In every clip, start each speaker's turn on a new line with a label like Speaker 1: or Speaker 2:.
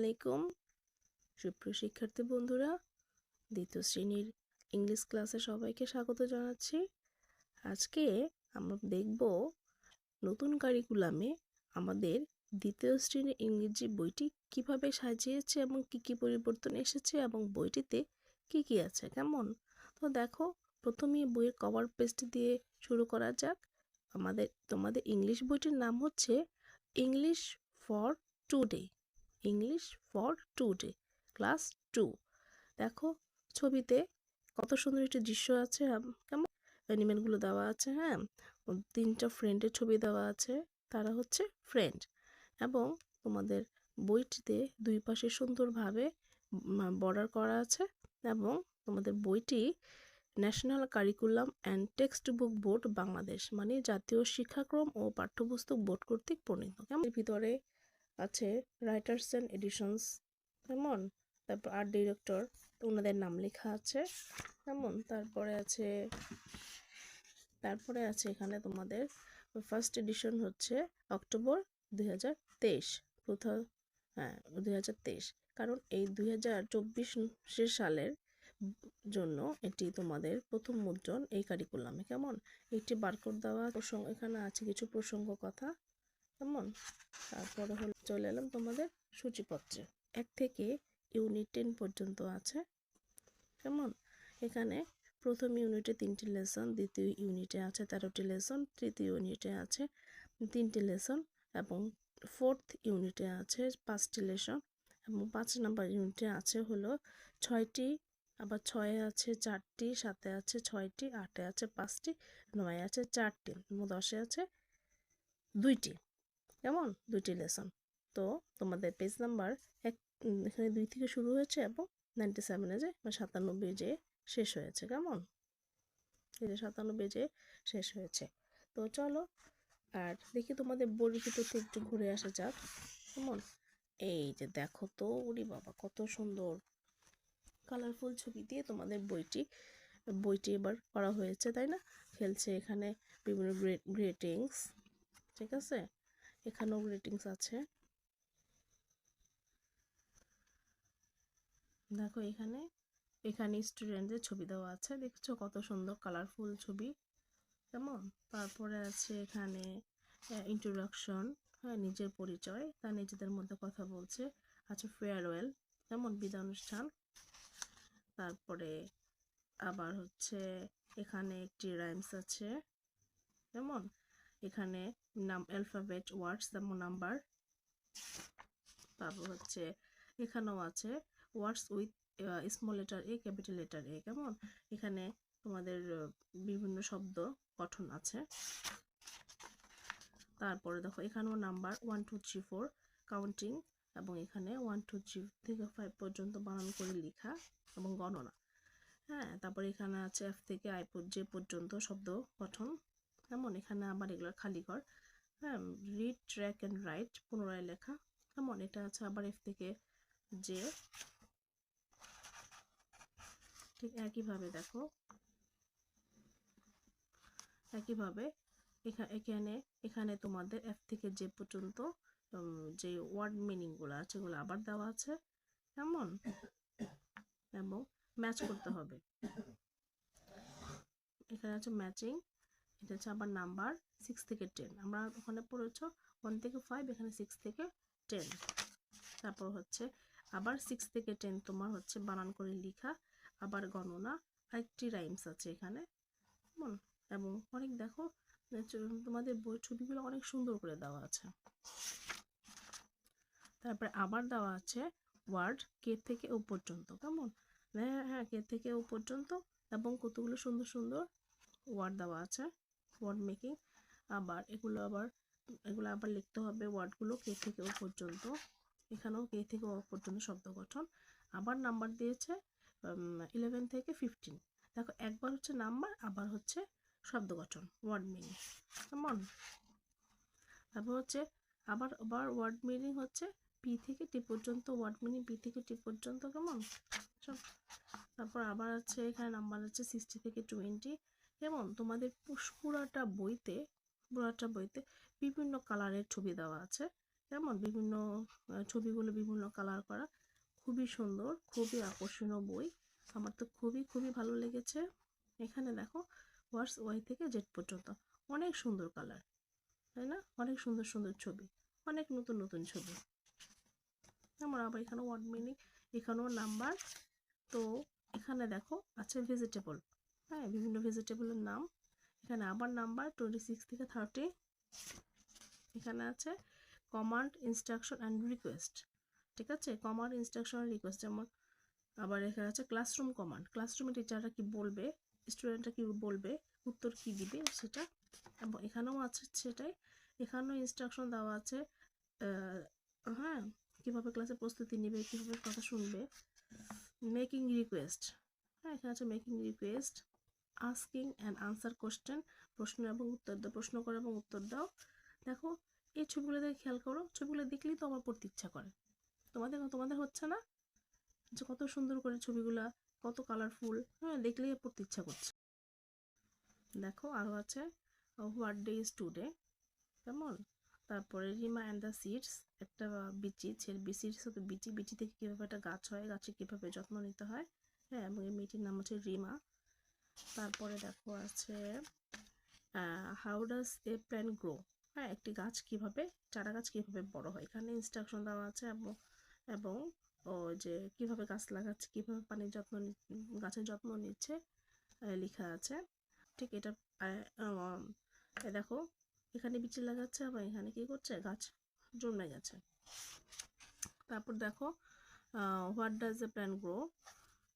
Speaker 1: আলাইকুম। সুপ্রিয় শিক্ষার্থী বন্ধুরা, দ্বিতীয় শ্রেণির ইংলিশ ক্লাসে সবাইকে স্বাগত জানাচ্ছি। আজকে আমরা দেখব নতুন কারিকুলামে আমাদের দ্বিতীয় শ্রেণির ইংরেজি বইটি কীভাবে সাজিয়েছে এবং কি কি পরিবর্তন এসেছে এবং বইটিতে কি কি আছে, কেমন? তো দেখো প্রথমেই বইয়ের কভার পেস্ট দিয়ে শুরু করা যাক। আমাদের, তোমাদের ইংলিশ বইটির নাম হচ্ছে English for today English for today class two দেখো, ছবিতে কত সুন্দর একটি দৃশ্য আছে কেমন? অ্যানিমেলগুলো দেওয়া আছে হ্যাঁ? তিনটা ফ্রেন্ডের ছবি দেওয়া আছে, তারা হচ্ছে ফ্রেন্ড এবং তোমাদের বইটিতে দুই পাশে সুন্দরভাবে বর্ডার করা আছে এবং তোমাদের বইটি national curriculum and text book board Bangladesh মানে জাতীয় শিক্ষাক্রম ও পাঠ্যপুস্তক বোর্ড কর্তৃক প্রণীত। কেমন? ভিতরে আছে রাইটার্স অ্যান্ড এডিশনস কেমন তারপর আর্ট ডিরেক্টর তো ওনাদের নাম লেখা আছে কেমন তারপরে আছে তারপরে আছে এখানে তোমাদের ফার্স্ট এডিশন হচ্ছে অক্টোবর দুই হাজার তেইশ, প্রথম হ্যাঁ দুই হাজার তেইশ, কারণ এই দুই হাজার চব্বিশ সালের জন্য এটি তোমাদের প্রথম মুদ্রণ এই কারিকুলামে কেমন? একটি বারকোড দেওয়া প্রসঙ্গ, এখানে আছে কিছু প্রসঙ্গ কথা কেমন? তারপরে হলো চলে এলাম তোমাদের সূচিপত্রে। এক থেকে ইউনিট টেন পর্যন্ত আছে। কেমন? এখানে প্রথম ইউনিটে তিনটি লেসন দ্বিতীয় ইউনিটে আছে তেরোটি লেসন তৃতীয় ইউনিটে আছে তিনটি লেসন এবং ফোর্থ ইউনিটে আছে পাঁচটি লেসন এবং পাঁচ নাম্বার ইউনিটে আছে হলো ছয়টি, আবার ছয়ে আছে চারটি, সাতে আছে ছয়টি, আটে আছে পাঁচটি, নয় আছে চারটি দশে আছে দুইটি। কেমন দুইটি লেসন তো তোমাদের পেজ নাম্বার এক এখানে দুই থেকে শুরু হয়েছে এবং নাইনটি সেভেনে যে বা সাতানব্বই যে শেষ হয়েছে, কেমন? এই যে সাতানব্বই যে শেষ হয়েছে। তো চলো, আর দেখি তোমাদের বইটিতে একটু ঘুরে আসা যাক, কেমন? এই যে দেখো তো ওরে বাবা, কত সুন্দর। কালারফুল ছবি দিয়ে তোমাদের বইটি বইটি এবার করা হয়েছে, তাই না? খেলছে এখানে বিভিন্ন গ্রেটিংস ঠিক আছে? এখানেও গ্রেটিংস আছে। দেখো এখানে এখানে স্টুডেন্টদের ছবি দেওয়া আছে। দেখছ কত সুন্দর কালারফুল ছবি? কেমন? তারপরে আছে এখানে ইন্ট্রোডাকশন হ্যাঁ নিজের পরিচয় তার নিজেদের মধ্যে কথা বলছে। আছে ফেয়ারওয়েল যেমন বিদায় অনুষ্ঠান তারপরে আবার হচ্ছে এখানে একটি রাইমস আছে। যেমন এখানে নাম অ্যালফাবেট ওয়ার্ডস যেমন নাম্বার তারপর হচ্ছে এখানেও আছে words with small letter a capital letter A কেমন? এখানে তোমাদের বিভিন্ন শব্দ গঠন আছে। তারপরে দেখো, এখানেও number one two three four counting এবং এখানে ওয়ান টু থ্রি থেকে ফাইভ পর্যন্ত বানান করে লেখা এবং গণনা। হ্যাঁ তারপরে এখানে আছে এফ থেকে আই যে পর্যন্ত শব্দ গঠন। কেমন? এখানে আবার এগুলো খালি ঘর। হ্যাঁ রিড ট্র্যাক অ্যান্ড রাইট পুনরায় লেখা। কেমন? এটা আছে আবার এফ থেকে যে ঠিক একইভাবে দেখো। একইভাবে এখা- এখানে এখানে তোমাদের এফ থেকে যে পর্যন্ত যে ওয়ার্ড মিনিংগুলো আছে সেগুলো আবার দেওয়া আছে। কেমন? এবং ম্যাচ করতে হবে। এখানে আছে ম্যাচিং এটা হচ্ছে আবার নাম্বার সিক্স থেকে টেন আমরা ওখানে পড়েছো ওয়ান থেকে ফাইভ এখানে সিক্স থেকে টেন তারপর হচ্ছে আবার সিক্স থেকে টেন তোমার হচ্ছে বানান করে লিখা, আবার গণনা, আরেকটি রাইমস আছে এখানে। কেমন? এবং অনেক দেখো তোমাদের বই ছবিগুলো অনেক সুন্দর করে দেওয়া আছে। তারপরে আবার দেওয়া আছে ওয়ার্ড কে থেকে ও পর্যন্ত। কেমন? হ্যাঁ হ্যাঁ কে থেকে ও পর্যন্ত এবং কতগুলো সুন্দর সুন্দর ওয়ার্ড দেওয়া আছে। ওয়ার্ড মেকিং আবার এগুলো আবার এগুলো আবার লিখতে হবে ওয়ার্ডগুলো কে থেকে ও পর্যন্ত, এখানেও কে থেকে ও পর্যন্ত শব্দ গঠন, আবার নাম্বার দিয়েছে ইলেভেন থেকে ফিফটিন দেখো একবার হচ্ছে নাম্বার আবার হচ্ছে শব্দ গঠন ওয়ার্ড মিনিং কেমন তারপর হচ্ছে আবার আবার ওয়ার্ড মিনিং হচ্ছে পি থেকে টি পর্যন্ত ওয়ার্ড মিনিং পি থেকে টি পর্যন্ত কেমন সব, তারপর আবার আছে, এখানে নাম্বার আছে সিক্সটি থেকে টোয়েন্টি যেমন তোমাদের পুরাটা বইতে পুরাটা বইতে বিভিন্ন কালারের ছবি দেওয়া আছে। যেমন বিভিন্ন ছবিগুলো বিভিন্ন কালার করা। খুবই সুন্দর, খুবই আকর্ষণীয় বই। আমার তো খুবই খুবই ভালো লেগেছে। এখানে দেখো, ওয়ার্স ওয়াই থেকে জেড পর্যন্ত। অনেক সুন্দর কালার, তাই না? অনেক সুন্দর সুন্দর ছবি, অনেক নতুন নতুন ছবি। আমার আবার এখানে ওয়ার্ড মিনিং এখানেও নাম্বার তো এখানে দেখো, আছে ভেজিটেবল হ্যাঁ বিভিন্ন ভেজিটেবলের নাম। এখানে আবার নাম্বার টোয়েন্টি সিক্স থেকে থার্টি এখানে আছে কমান্ড ইনস্ট্রাকশন অ্যান্ড রিকোয়েস্ট ঠিক আছে? কমান্ড ইনস্ট্রাকশন রিকোয়েস্ট যেমন আবার এখানে আছে ক্লাসরুম কমান্ড ক্লাসরুমে টিচাররা কি বলবে? স্টুডেন্টরা কি বলবে? উত্তর কি দিবে সেটা? এবং এখানেও আছে সেটাই। এখানেও ইনস্ট্রাকশন দেওয়া আছে হ্যাঁ কীভাবে ক্লাসে প্রস্তুতি নেবে, কীভাবে কথা শুনবে। মেকিং রিকোয়েস্ট হ্যাঁ এখানে আছে making request asking and answer question প্রশ্ন এবং উত্তর দাও, প্রশ্ন করো এবং উত্তর দাও। দেখো, এই ছবিগুলো দেখে খেয়াল করো, ছবিগুলো দেখলেই তো আমার পড়তে ইচ্ছা করে। তোমাদের তোমাদের হচ্ছে না? যে কত সুন্দর করে ছবিগুলো, কত কালারফুল হ্যাঁ দেখলেই পড়তে ইচ্ছা করছে। দেখো আরও আছে হোয়াট ডে ইজ টুডে কেমন? তারপরে রিমা অ্যান্ড দ্য সিডস একটা বিচি ছেলে হতো বিচি বিচি থেকে কীভাবে একটা গাছ হয়, গাছে কীভাবে যত্ন নিতে হয় হ্যাঁ এবং এই মেয়েটির নাম হচ্ছে রিমা। তারপরে দেখো আছে how does a plan grow হ্যাঁ একটি গাছ কীভাবে, চারা গাছ কীভাবে বড় হয়? এখানে ইনস্ট্রাকশন দেওয়া আছে এবং এবং ও যে কীভাবে গাছ লাগাচ্ছে, কীভাবে পানির যত্ন গাছের যত্ন নিচ্ছে লেখা আছে। ঠিক এটা দেখো, এখানে বিচি লাগাচ্ছে আবার এখানে কি করছে? গাছ জন্মে গেছে। তারপর দেখো what does a plan grow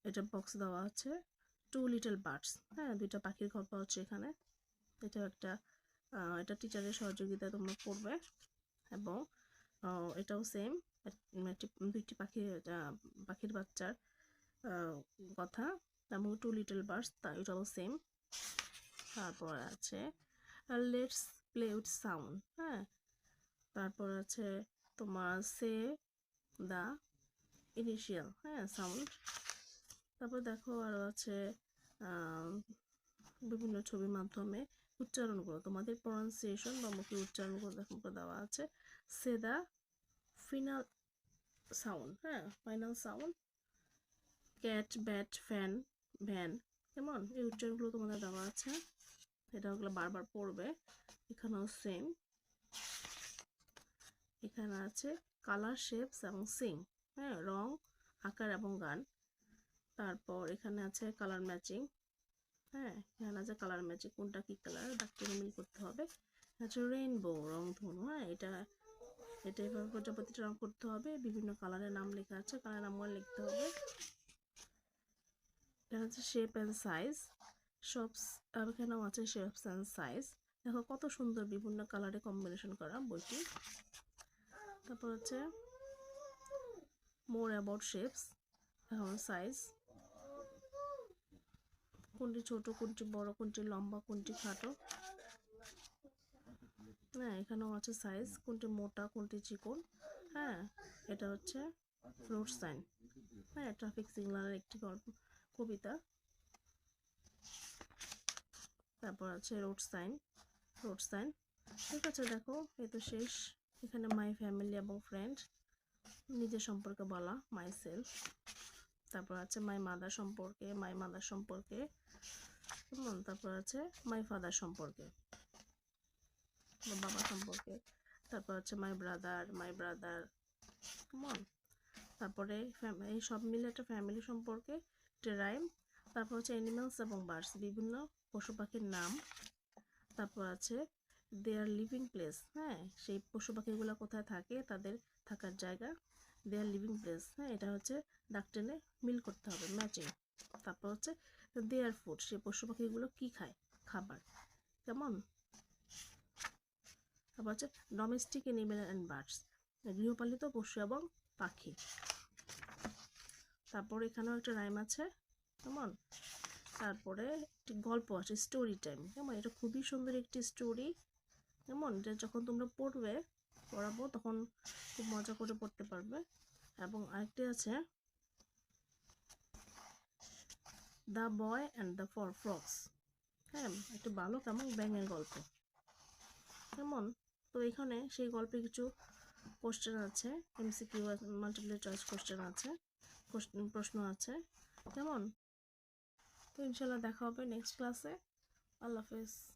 Speaker 1: এটা বক্স দেওয়া আছে। টু লিটল বার্ডস হ্যাঁ? দুইটা পাখির গল্প হচ্ছে এখানে। এটা একটা এটা টিচারের সহযোগিতায় তোমরা পড়বে। এবং এটাও সেম দুইটি পাখির পাখির বাচ্চার কথা। এবং টু লিটল বার্ডস তা, এটাও সেম তারপর আছে লেটস প্লে উইথ সাউন্ড হ্যাঁ? তারপর আছে তোমার সে দা ইনিশিয়াল হ্যাঁ সাউন্ড তারপর দেখো আরও আছে বিভিন্ন ছবির মাধ্যমে উচ্চারণ করো। তোমাদের প্রনাউন্সিয়েশন বা মুখে উচ্চারণ করে দেখো দেওয়া আছে। সে দা ফিনাল সাউন্ড হ্যাঁ? Final sound cat bat fan van কেমন? এই উচ্চারণগুলো তোমাদের দেওয়া আছে। এটা ওগুলো বারবার পড়বে। এখানেও সেম এখানে আছে কালার শেপস এবং সিং হ্যাঁ? রং, আকার এবং গান। তারপর এখানে আছে কালার ম্যাচিং হ্যাঁ এখানে আছে কালার ম্যাচিং কোনটা কি কালার ডাক্তার মিল করতে হবে। আছে রেইনবো রং ধনু। হ্যাঁ এটা এটা এভাবে প্রজাপতিটা রং করতে হবে। বিভিন্ন কালারের নাম লেখা আছে। কালার নামগুলো লিখতে হবে। এখানে আছে শেপ অ্যান্ড সাইজ সব এখানেও আছে শেপস অ্যান্ড সাইজ দেখো কত সুন্দর বিভিন্ন কালারে কম্বিনেশন করা বইটি। তারপর হচ্ছে মোর অ্যাবাউট শেপস এখন সাইজ কোনটি ছোট কোনটি, বড় কোনটি, লম্বা কোনটি, খাটো। হ্যাঁ এখানেও আছে সাইজ কোনটি মোটা, কোনটি চিকন। হ্যাঁ এটা হচ্ছে রোড সাইন হ্যাঁ ট্রাফিক সিগনালের একটি গল্প, কবিতা। তারপর আছে রোড সাইন রোড সাইন ঠিক আছে, দেখো এ তো শেষ। এখানে মাই ফ্যামিলি এবং ফ্রেন্ড নিজের সম্পর্কে বলা মাই সেলফ তারপর আছে মাই মাদার সম্পর্কে মাই মাদার সম্পর্কে তারপর আছে মাই ফাদার সম্পর্কে বাবা সম্পর্কে, তারপর হচ্ছে মাই ব্রাদার মাই ব্রাদার কেমন তারপরে এই সব মিলে একটা ফ্যামিলি সম্পর্কে একটা তারপর হচ্ছে অ্যানিমালস এবং বার্ডস বিভিন্ন পশু পাখির নাম, তারপর আছে দেয়ার লিভিং প্লেস হ্যাঁ সেই পশু পাখিগুলো কোথায় থাকে, তাদের থাকার জায়গা দেয়ার লিভিং প্লেস হ্যাঁ এটা হচ্ছে দাগ টেনে মিল করতে হবে ম্যাচিং তারপর হচ্ছে দেয়ার ফুড সে পশু পাখিগুলো কী খায়? খাবার। কেমন? তারপর হচ্ছে ডোমেস্টিক এনিমেল অ্যান্ড বার্ডস গৃহপালিত পশু এবং পাখি। তারপর এখানেও একটা রাইম আছে, কেমন? তারপরে একটি গল্প আছে স্টোরি টাইম কেমন? এটা খুবই সুন্দর একটি স্টোরি কেমন? এটা যখন তোমরা পড়বে, পড়াবো, তখন খুব মজা করে পড়তে পারবে। এবং আরেকটি আছে the boy and the four frogs হ্যাঁ একটু বালক এবং ব্যাঙের গল্প। কেমন? তো এখানে সেই গল্পে কিছু কোশ্চেন আছে। এমসিকিউ মাল্টিপ্লাই চয়েস কোশ্চেন আছে। প্রশ্ন আছে। কেমন? তো ইনশাল্লাহ দেখা হবে নেক্সট ক্লাসে আল্লাহ হাফেজ।